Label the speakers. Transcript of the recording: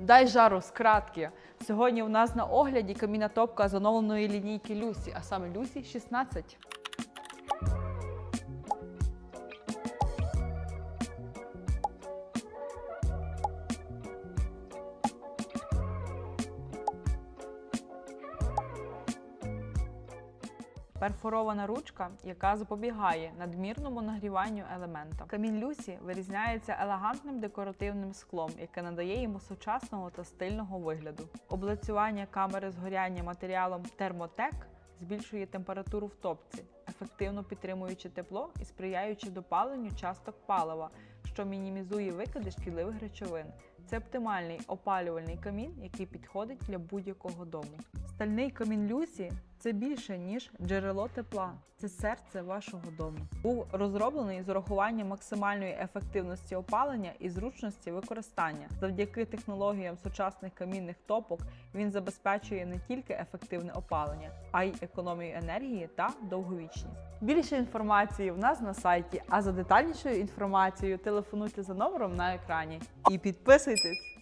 Speaker 1: Дай жару з кратки. Сьогодні у нас на огляді каміна топка з оновленої лінійки Люсі, а саме Люсі 16. Перфорована ручка, яка запобігає надмірному нагріванню елемента. Камін Люсі вирізняється елегантним декоративним склом, яке надає йому сучасного та стильного вигляду. Облицювання камери згоряння матеріалом термотек збільшує температуру в топці, ефективно підтримуючи тепло і сприяючи допаленню часток палива, що мінімізує викиди шкідливих речовин. Це оптимальний опалювальний камін, який підходить для будь-якого дому. Стальний камін Люсі це більше ніж джерело тепла, це серце вашого дому. Був розроблений з урахуванням максимальної ефективності опалення і зручності використання. Завдяки технологіям сучасних камінних топок він забезпечує не тільки ефективне опалення, а й економію енергії та довговічність. Більше інформації в нас на сайті, а за детальнішою інформацією телефонуйте за номером на екрані і підписуйтесь.